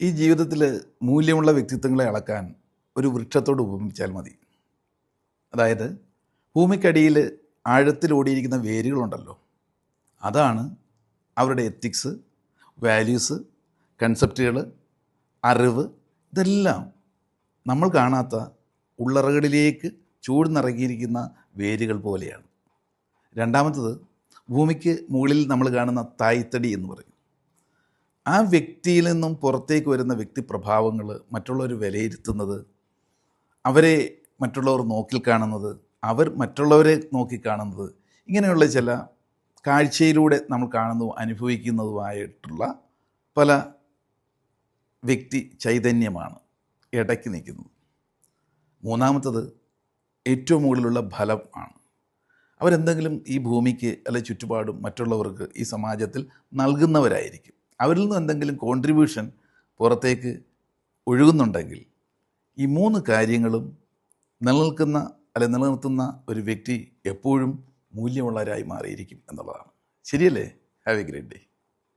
ഈ ജീവിതത്തിൽ മൂല്യമുള്ള വ്യക്തിത്വങ്ങളെ അളക്കാൻ ഒരു വൃക്ഷത്തോട് ഉപമിച്ചാൽ മതി. അതായത് ഭൂമിക്കടിയിൽ ആഴത്തിലോടിയിരിക്കുന്ന വേരുകളുണ്ടല്ലോ. അതാണ് അവരുടെ എത്തിക്സ് വാല്യൂസ് കൺസെപ്റ്റുകൾ അറിവ് ഇതെല്ലാം നമ്മൾ കാണാത്ത ഉള്ളറകളിലേക്ക് ചൂഴ്ന്നിറങ്ങിയിരിക്കുന്ന വേരുകൾ പോലെയാണ്. രണ്ടാമത്തത് ഭൂമിക്ക് മുകളിൽ നമ്മൾ കാണുന്ന തായ്തടി എന്ന് പറയും. ആ വ്യക്തിയിൽ നിന്നും പുറത്തേക്ക് വരുന്ന വ്യക്തി പ്രഭാവങ്ങൾ മറ്റുള്ളവർ വിലയിരുത്തുന്നത് അവരെ മറ്റുള്ളവർ നോക്കിൽ കാണുന്നത് അവർ മറ്റുള്ളവരെ നോക്കി കാണുന്നത് ഇങ്ങനെയുള്ള ചില കാഴ്ചയിലൂടെ നമ്മൾ കാണുന്നതും അനുഭവിക്കുന്നതുമായിട്ടുള്ള പല വ്യക്തി ചൈതന്യമാണ് ഇടയ്ക്ക് നിൽക്കുന്നത്. മൂന്നാമത്തത് ഏറ്റവും മുകളിലുള്ള ഫലം ആണ്. അവരെന്തെങ്കിലും ഈ ഭൂമിക്ക് അല്ലെ ചുറ്റുപാടും മറ്റുള്ളവർക്ക് ഈ സമാജത്തിൽ നൽകുന്നവരായിരിക്കും. അവരിൽ നിന്ന് എന്തെങ്കിലും കോൺട്രിബ്യൂഷൻ പുറത്തേക്ക് ഒഴുകുന്നുണ്ടെങ്കിൽ ഈ മൂന്ന് കാര്യങ്ങളും നിലനിൽക്കുന്ന അല്ലെ നിലനിർത്തുന്ന ഒരു വ്യക്തി എപ്പോഴും മൂല്യമുള്ളവരായി മാറിയിരിക്കും എന്നുള്ളതാണ്. ശരിയല്ലേ? Have A great day